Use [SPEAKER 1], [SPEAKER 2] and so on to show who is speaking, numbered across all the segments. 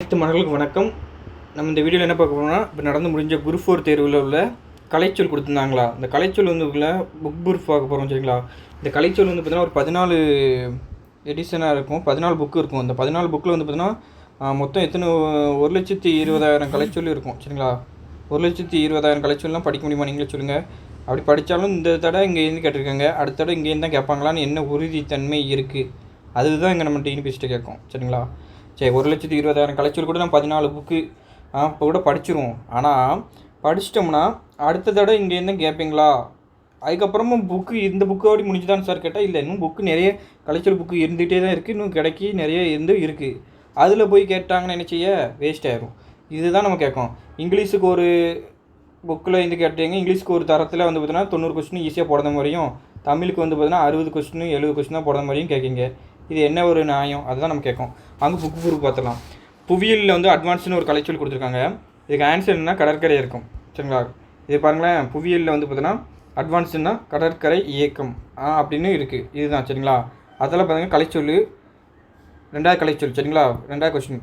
[SPEAKER 1] அனைத்து மாணவர்களுக்கு வணக்கம். நம்ம இந்த வீடியோவில் என்ன பார்க்க போகிறோம்னா இப்போ நடந்து முடிஞ்ச குரூப் ஃபோர் தேர்வில் உள்ள கலைச்சொல் கொடுத்துருந்தாங்களா? இந்த கலைச்சொல் வந்து உள்ள புக் ப்ரூஃப் பார்க்க போகிறோம் சரிங்களா? இந்த கலைச்சொல் வந்து பார்த்தீங்கன்னா ஒரு பதினாலு எடிஷனாக இருக்கும். பதினாலு புக்கு இருக்கும். இந்த பதினாலு புக்கில் வந்து பார்த்தீங்கன்னா மொத்தம் எத்தனை ஒரு லட்சத்தி இருபதாயிரம் கலைச்சொல் இருக்கும் சரிங்களா? ஒரு லட்சத்தி இருபதாயிரம் கலைச்சொல்லாம் படிக்க முடியுமா? நீங்களே சொல்லுங்கள் அப்படி படித்தாலும் இந்த தடவை இங்கேருந்து கேட்டிருக்காங்க. அடுத்த தடவை இங்கேருந்து தான் கேட்பாங்களான்னு என்ன உறுதித்தன்மை இருக்குது அதுதான் இங்கே நம்ம டிஎன்பிஎஸ்ட்டு கேட்கும் சரிங்களா? சரி ஒரு லட்சத்தி இருபதாயிரம் கலைச்சல் கூட நம்ம பதினாலு புக்கு இப்போ கூட படிச்சிருவோம். ஆனால் படிச்சிட்டோம்னா அடுத்த தடவை இங்கேருந்து கேட்பீங்களா அதுக்கப்புறமும் புக்கு இந்த புக்கோடி முடிஞ்சுதான் சார் கேட்டால் இல்லை இன்னும் புக்கு நிறைய கலைச்சல் புக்கு இருந்துகிட்டே தான் இருக்குது இன்னும் கிடைக்கி நிறைய இருந்து இருக்குது அதில் போய் கேட்டாங்கன்னு என்ன செய்ய? வேஸ்ட் ஆயிரும். இதுதான் நம்ம கேட்கும் இங்கிலீஷுக்கு ஒரு புக்கில் இருந்து கேட்டீங்க இங்கிலீஷ்க்கு ஒரு தரத்தில் வந்து பார்த்தீங்கன்னா தொண்ணூறு கொஸ்டின் ஈஸியாக போடுற மாதிரியும் தமிழுக்கு வந்து பார்த்தீங்கன்னா அறுபது கொஸ்டின் எழுபது கொஸ்டின் தான் போடுற மாதிரியும் கேட்குங்க. இது என்ன ஒரு நியாயம்? அதுதான் நம்ம கேட்கும் அங்கே புக்கு ப்ரூஃப் பார்த்துடலாம். புவியியலில் வந்து அட்வான்ஸ்னு ஒரு கலைச்சொல் கொடுத்துருக்காங்க. இதுக்கு ஆன்சர் என்ன கடற்கரை இருக்கும் சரிங்களா? இது பாருங்களேன். புவியியலில் வந்து பார்த்தீங்கன்னா அட்வான்ஸ்னா கடற்கரை இயக்கம். அப்படின்னு இருக்குது இதுதான் சரிங்களா? அதெல்லாம் பார்த்தீங்கன்னா கலைச்சொல் ரெண்டாவது கலைச்சொல் சரிங்களா? ரெண்டாவது கொஸ்டின்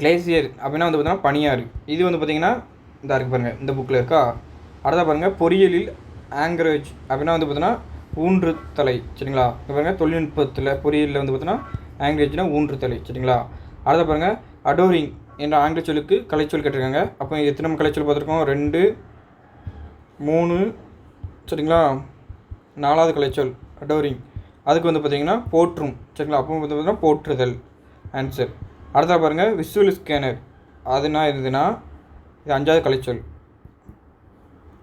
[SPEAKER 1] கிளேசியர் அப்படின்னா வந்து பார்த்தீங்கன்னா பனியாறு. இது வந்து பார்த்தீங்கன்னா இந்த இருக்குது பாருங்கள் இந்த புக்கில் இருக்கா? அடுத்த பாருங்கள் பொறியியலில் ஆங்கரேஜ் அப்படின்னா வந்து பார்த்தீங்கன்னா ஊன்று தலை சரிங்களா? இப்போ பாருங்கள் தொழில்நுட்பத்தில் பொறியியலில் வந்து பார்த்தீங்கன்னா ஆங்கிலேஜ்னா ஊன்று தலை சரிங்களா? அடுத்த பாருங்கள் அடோரிங் என்ற ஆங்கில சொல்லுக்கு கலைச்சொல் கேட்டிருக்காங்க. அப்போ எத்தனை கலைச்சொல் பார்த்துருக்கோம்? ரெண்டு மூணு சரிங்களா? நாலாவது கலைச்சொல் அடோரிங் அதுக்கு வந்து பார்த்தீங்கன்னா போற்றும் சரிங்களா? அப்போ வந்து பார்த்தீங்கன்னா போற்றுதல் ஆன்சர் அடுத்தா பாருங்கள் விசுவல் ஸ்கேனர் அதுனா இருந்ததுன்னா இது அஞ்சாவது கலைச்சொல்.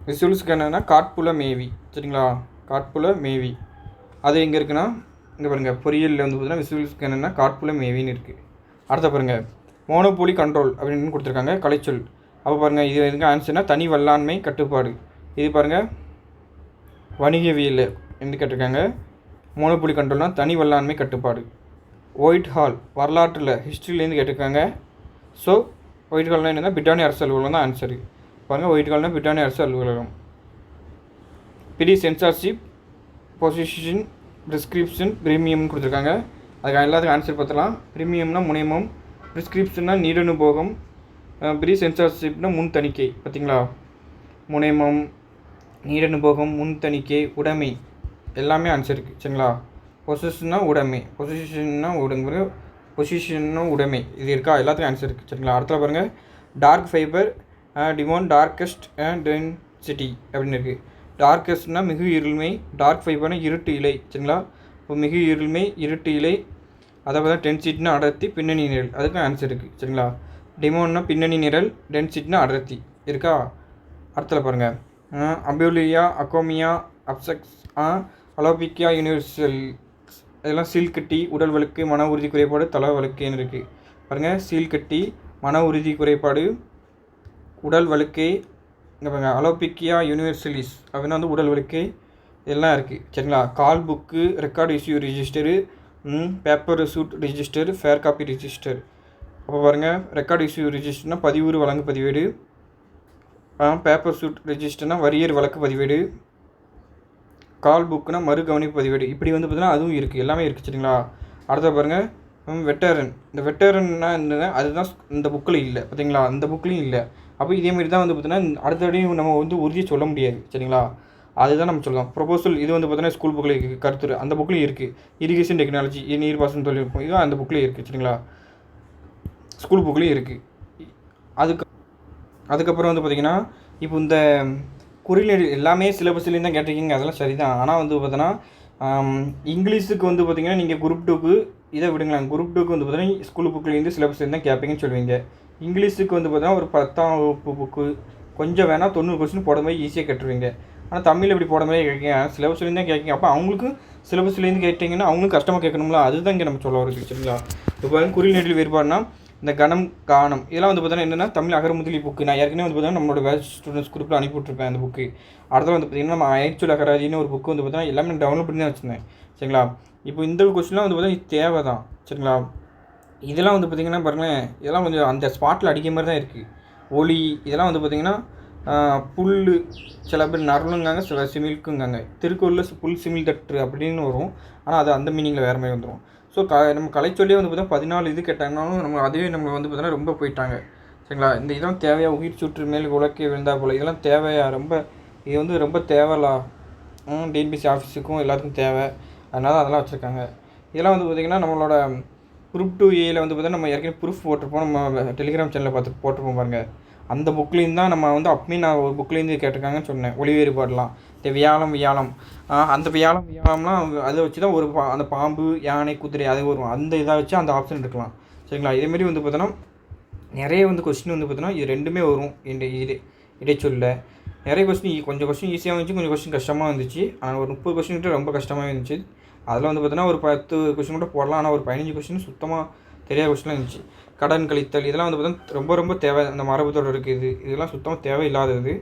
[SPEAKER 1] விசுவல் ஸ்கேனர்னா காட்புல மேவி சரிங்களா? காட்புல மேவி. அது எங்கே இருக்குன்னா இங்கே பாருங்கள் பொறியியலில் வந்து பார்த்தீங்கன்னா விசுவல் ஸ்கேனர்னா காட்புல மேவின்னு இருக்குது அடுத்த பாருங்கள் மோனோபோலி கண்ட்ரோல் அப்படின்னு கொடுத்துருக்காங்க கலைச்சொல். அப்போ பாருங்கள் இது எதுக்கு ஆன்சர்னால் தனி வல்லாண்மை கட்டுப்பாடு. இது பாருங்கள் வணிகவியல் என்று கேட்டிருக்காங்க. மோனோபோலி கண்ட்ரோல்னா தனி வல்லாண்மை கட்டுப்பாடு. ஒயிட் ஹால் வரலாற்றில் ஹிஸ்ட்ரியிலேருந்து கேட்டிருக்காங்க. ஸோ ஒயிட் ஹால்னால் என்னன்னா பிரிட்டானிய அரசு அலுவலகம் தான் ஆன்சரு பாருங்கள் ஒயிட் ஹால்னால் பிரிட்டானிய அரசு அலுவலகம். பிடி சென்சார்ஷிப் பொசிஷன் ப்ரிஸ்கிரிப்ஷன் ப்ரீமியம்னு கொடுத்துருக்காங்க. அதுக்கு எல்லாத்துக்கும் ஆன்சர் பார்த்துலாம் ப்ரீமியம்னா முனைமம் ப்ரிஸ்கிரிப்ஷன்னா நீடனுபோகம் ப்ரீ சென்சார்ஷிப்னா முன் தணிக்கை பார்த்தீங்களா? முனைமம் நீடனுபோகம் முன் தணிக்கை உடைமை. எல்லாமே ஆன்சர் இருக்குது சரிங்களா? பொசிஷன்னா உடைமை. பொசிஷன்னா உடம்பு பொசிஷன்னா உடைமை. இது இருக்கா? எல்லாத்துக்கும் ஆன்சர் இருக்குது சரிங்களா? அடுத்த பாருங்கள் டார்க் ஃபைபர் டிமோன் டார்க்கஸ்ட் டென்சிட்டி அப்படின்னு இருக்குது டார்க்கஸ்ட்னா மிகு இருள்மை டார்க் ஃபைபர்னா இருட்டு இலை சரிங்களா? இப்போ மிகு இருள்மை இருட்டு இலை அதை பார்த்தா டென்சிட்னா அடர்த்தி பின்னணி நிரல். அதுக்கும் ஆன்சர் இருக்குது சரிங்களா? டிமோன்னா பின்னணி நிரல் டென்சிட்னா அடர்த்தி. இருக்கா? அடுத்தல பாருங்கள் அபியோலியா அக்கோமியா அப்சக்ஸ் அலோபிக்கியா யூனிவர்சல் இதெல்லாம் சீல் கட்டி உடல் வழுக்கு மன உறுதி குறைபாடு தலை வழுக்குன்னு இருக்குது பாருங்கள் சீல் கட்டி மன உறுதி குறைபாடு உடல் வழுக்கை இங்கே பாருங்க அலோபிக்கியா யூனிவர்சலிஸ் அப்படின்னா வந்து உடல் வழுக்கை இதெல்லாம் இருக்குது சரிங்களா? Call book record issue register paper suit register fair copy register அப்போ பாருங்கள் ரெக்கார்டு இஷ்யூ ரிஜிஸ்டர்னால் பதிவுறு வழங்கு பதிவேடு. பேப்பர் சூட் ரிஜிஸ்டர்னால் வரியர் வழக்கு பதிவேடு. கால் புக்குனா மறு கவனிப்பு பதிவேடு. இப்படி வந்து பார்த்தீங்கன்னா அதுவும் இருக்குது எல்லாமே இருக்குது சரிங்களா? அடுத்த பாருங்கள் வெட்டரன். இந்த வெட்டரன்னா என்ன அதுதான் இந்த புக்கில் இல்லை. பார்த்தீங்களா இந்த புக்லேயும் இல்லை. அப்போ இதேமாரி தான் வந்து பார்த்தீங்கன்னா அடுத்தபடியும் நம்ம வந்து உறுதியை சொல்ல முடியாது. சரிங்களா? அதுதான் நம்ம சொல்லலாம் ப்ரொபோசல் இது வந்து பார்த்தீங்கன்னா ஸ்கூல் புக்கில் இருக்குது கருத்துரு. அந்த புக்லேயும் இருக்குது இரிகேஷன் டெக்னாலஜி நீர்ப்பாசன தொழில்நுட்பம் இதுவும் அந்த புக்லேயும் இருக்குது சரிங்களா? ஸ்கூல் புக்லேயும் இருக்குது அதுக்கு அதுக்கப்புறம் வந்து பார்த்திங்கன்னா இப்போ இந்த குறிநெடு எல்லாமே சிலபஸ்லேயும் தான் கேட்டிருக்கீங்க. அதெல்லாம் சரி தான் ஆனால் வந்து பார்த்தோன்னா இங்கிலீஷுக்கு வந்து பார்த்திங்கன்னா நீங்கள் குரூப் டூக்கு இதை விடுங்களேன். குரூப் டூக்கு வந்து பார்த்தீங்கன்னா ஸ்கூல் புக்லேருந்து சிலபஸ் இருந்தால் கேட்பீங்கன்னு சொல்லுவீங்க. இங்கிலீஷுக்கு வந்து பார்த்தீங்கன்னா ஒரு பத்தாம் வகுப்பு புக்கு கொஞ்சம் வேணால் தொண்ணூறு கொஸ்டின் போட மாதிரி ஈஸியாக கேட்டுருவீங்க. ஆனால் தமிழ் இப்படி போட மாதிரி கேட்கீங்க? சிலபஸ்லேருந்து தான் கேட்கீங்க. அப்போ அவங்களுக்கும் சிலபஸ்லேருந்து கேட்டிங்கன்னா அவங்களும் கஷ்டமாக கேட்கணும்ல? அதுதான் இங்கே நம்ம சொல்ல வருது சரிங்களா? இப்போ குறிநெடில் வேறுபாடுனா இந்த கணம் காணம் இதெல்லாம் வந்து பார்த்தீங்கன்னா என்னென்னா தமிழ் அகரமுதலி புக்கு நான் ஏற்கனவே வந்து பார்த்தீங்கன்னா நம்மளோட வேஸ்ட் ஸ்டூடெண்ட்ஸ் குரூப்பில் அனுப்பிவிட்ருப்பேன் அந்த புக்கு அடுத்த வந்து பார்த்தீங்கன்னா நம்ம ஐச்சுல் அகராஜின்னு ஒரு புக்கு வந்து பார்த்தீங்கன்னா எல்லாமே டவுன்லோட் பண்ணி தான் வச்சுருந்தேன் சரிங்களா? இப்போ இந்த கொஸ்டின்லாம் வந்து பார்த்தீங்கன்னா தேவை தான் சரிங்களா? இதெல்லாம் வந்து பார்த்திங்கன்னா பாருங்களேன் இதெல்லாம் கொஞ்சம் அந்த ஸ்பாட்டில் அடிக்கிற மாதிரி தான் இருக்குது ஒளி இதெல்லாம் வந்து பார்த்திங்கன்னா புல் சில பேர் நரலுங்காங்க சில சிமிழ்க்குங்காங்க. திருக்குறளில் புல் சிமிழ் தட்டு அப்படின்னு வரும். ஆனால் அது அந்த மீனிங்கில் வேறு மாதிரி வந்துடும் ஸோ க நம்ம கலைச்சொல்லியே வந்து பார்த்தா பதினாலு இது கேட்டாங்கனாலும் நம்ம அதுவே நம்ம வந்து பார்த்தீங்கன்னா ரொம்ப போயிட்டாங்க. சரிங்களா? இந்த இதெல்லாம் தேவையா? உயிர் சுற்று மேல் உலக்கே விழுந்தா போல். இதெல்லாம் தேவையா? ரொம்ப இது வந்து ரொம்ப தேவைலா டிஎன்பிசி ஆஃபீஸுக்கும் எல்லாத்துக்கும் தேவை. அதனால் அதெல்லாம் வச்சுருக்காங்க. இதெல்லாம் வந்து பார்த்திங்கன்னா நம்மளோட குரூப் டூ ஏயில் வந்து பார்த்தீங்கன்னா நம்ம ஏற்கனவே ப்ரூஃப் போட்டிருப்போம். நம்ம டெலிகிராம் சேனலில் பார்த்து போட்டிருப்போம் பாருங்கள் அந்த புக்லேருந்து தான் நம்ம வந்து அப்பயும் நான் ஒரு புக்லேருந்து கேட்டிருக்காங்கன்னு சொன்னேன். ஒளி வேறுபாடலாம். இந்த வியாழம் வியாழம். அந்த வியாழம் வியாழம்லாம் அதை வச்சு தான் ஒரு பா அந்த பாம்பு யானை குதிரை அது வரும். அந்த இதை வச்சு அந்த ஆப்ஷன் இருக்கலாம் சரிங்களா? இதேமாரி வந்து பார்த்தோன்னா நிறைய வந்து கொஸ்டின் வந்து பார்த்தோன்னா இது ரெண்டுமே வரும். இந்த இது இடைச்சொல்ல. நிறைய கொஸ்டின் கொஞ்சம் கொஸ்டின் ஈஸியாக இருந்துச்சு கொஞ்சம் கொஸ்டின் கஷ்டமாக இருந்துச்சு. ஆனால் ஒரு முப்பது கொஸ்டின் ரொம்ப கஷ்டமாக இருந்துச்சு. அதில் வந்து பார்த்தீங்கன்னா ஒரு பத்து கொஸ்டின் கூட போடலாம். ஆனால் ஒரு பதினஞ்சு கொஸ்டின் சுத்தமாக தெரியாத கொஸ்டின்லாம் இருந்துச்சு. கடன் கழித்தல் இதெல்லாம் வந்து பார்த்தீங்கன்னா ரொம்ப ரொம்ப தேவை. அந்த மரபு இருக்குது இது. இதெல்லாம் சுத்தமாக தேவையில்லாதது.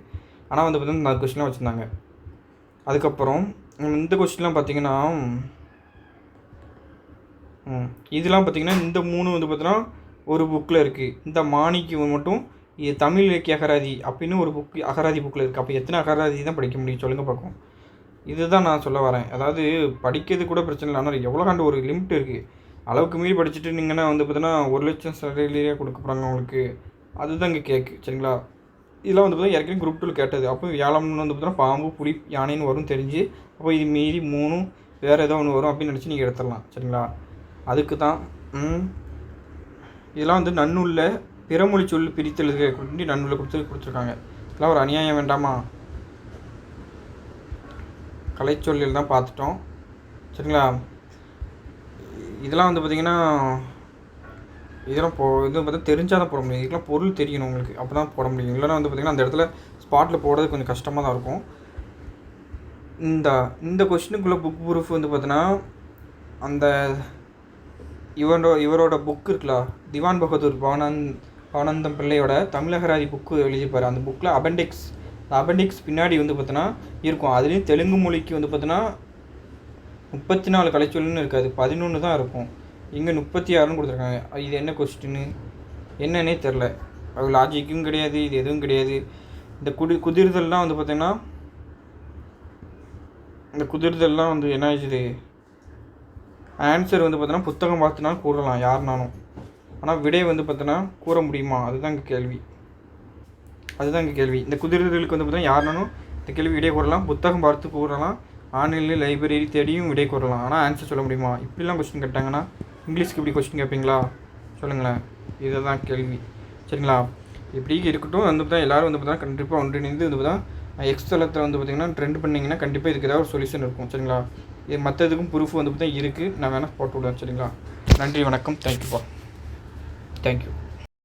[SPEAKER 1] ஆனால் வந்து பார்த்தீங்கன்னா நாலு கொஸ்டின்லாம் வச்சுருந்தாங்க. அதுக்கப்புறம் இந்த கொஸ்டின்லாம் பார்த்தீங்கன்னா ம், இதெல்லாம் பார்த்திங்கன்னா இந்த மூணு வந்து பார்த்தீங்கன்னா ஒரு புக்கில் இருக்குது இந்த மாணிக்கு மட்டும் இது தமிழ் இலக்கிய அகராதி அப்படின்னு ஒரு புக் அகராதி புக்கில் இருக்குது அப்போ எத்தனை அகராதி தான் படிக்க முடியும்? சொல்லுங்கள் பார்க்கும் இதுதான் நான் சொல்ல வரேன். அதாவது படிக்கிறது கூட பிரச்சனை இல்லை. ஆனால் எவ்வளோ ஆண்டு ஒரு லிமிட் இருக்குது அளவுக்கு மீறி படிச்சுட்டு நீங்கன்னா வந்து பார்த்தீங்கன்னா ஒரு லட்சம் சேலரியிலேயே கொடுக்க போகிறாங்க உங்களுக்கு. அதுதான் இங்கே கேக்கு சரிங்களா? இதெல்லாம் வந்து பார்த்தீங்கன்னா ஏற்கனவே குரூப் டூவில் கேட்டது. அப்போ வியாழம்னு வந்து பார்த்தீங்கன்னா பாம்பு புலி யானைன்னு வரும் தெரிஞ்சு அப்போ இது மீறி மூணும் வேறு ஏதோ ஒன்று வரும் அப்படின்னு நினச்சி நீங்கள் எடுத்துடலாம் சரிங்களா? அதுக்கு தான் இதெல்லாம் வந்து நன்னூலில் பிறமொழி சொல் பிரித்தல் நன்னூலில் கொடுத்து கொடுத்துருக்காங்க. இதெல்லாம் ஒரு அநியாயம் வேண்டாமா? கலைச்சொல்லில் தான் பார்த்துட்டோம். சரிங்களா? இதெல்லாம் வந்து பார்த்திங்கன்னா இதெல்லாம் போ இது பார்த்தா தெரிஞ்சால் தான் போட முடியும். இதுக்கெல்லாம் பொருள் தெரியணும் உங்களுக்கு. அப்போ தான் போட முடியும். இல்லைன்னா வந்து பார்த்திங்கன்னா அந்த இடத்துல ஸ்பாட்டில் போடுறது கொஞ்சம் கஷ்டமாக தான் இருக்கும். இந்த இந்த கொஷினுக்குள்ளே புக் ப்ரூஃப் வந்து பார்த்தீங்கன்னா அந்த இவரோட இவரோட புக் இருக்குல்ல திவான் பகதூர் பவனந்த் பவனந்தம் பிள்ளையோட தமிழகராதி புக்கு எழுதிப்பார் அந்த புக்கில் அபெண்டிக்ஸ் அபெண்டிக்ஸ் பின்னாடி வந்து பார்த்தோன்னா இருக்கும். அதுலேயும் தெலுங்கு மொழிக்கு வந்து பார்த்தோன்னா முப்பத்தி நாலு கலைச்சொல்னு இருக்காது பதினொன்று தான் இருக்கும். இங்கே முப்பத்தி ஆறுன்னு கொடுத்துருக்காங்க. இது என்ன கொஸ்டின்னு என்னன்னே தெரில அது லாஜிக்கும் கிடையாது இது எதுவும் கிடையாது. இந்த குடி குதிர்தல்லாம் வந்து பார்த்தீங்கன்னா இந்த குதிர்தல்லாம் வந்து என்ன ஆச்சுது ஆன்சர் வந்து பார்த்தோன்னா புத்தகம் பார்த்துனாலும் கூறலாம் யாருனாலும். ஆனால் விடை வந்து பார்த்தோன்னா கூற முடியுமா? அதுதான் இங்கே கேள்வி. அதுதான் இங்கே கேள்வி. இந்த குதிரைகளுக்கு வந்து பார்த்தீங்கன்னா யாருனாலும் இந்த கேள்வி விடை கூறலாம். புத்தகம் பார்த்து கூறலாம். ஆன்லைனில் லைப்ரரி தேடியும் விடை கூறலாம். ஆனால் ஆன்சர் சொல்ல முடியுமா? இப்படிலாம் கொஸ்டின் கேட்டாங்கன்னா இங்கிலீஷ்க்கு இப்படி கொஸ்டின் கேட்பீங்களா? சொல்லுங்களேன். இதுதான் கேள்வி. சரிங்களா? இப்படி இருக்கட்டும். வந்து பார்த்தா எல்லோரும் வந்து பார்த்தா கண்டிப்பாக ஒன்றிணைந்து வந்து பார்த்தா எக்ஸ்தலத்தில் வந்து பார்த்தீங்கன்னா ட்ரெண்ட் பண்ணிங்கன்னா கண்டிப்பாக இதுக்கு ஏதாவது ஒரு சொல்யூஷன் இருக்கும். சரிங்களா? இது மற்ற இதுக்கும் ப்ரூஃப் வந்து பார்த்தா இருக்குது நான் வேணால் போட்டு விடுவேன் சரிங்களா? நன்றி வணக்கம். தேங்க்யூப்பா தேங்க்யூ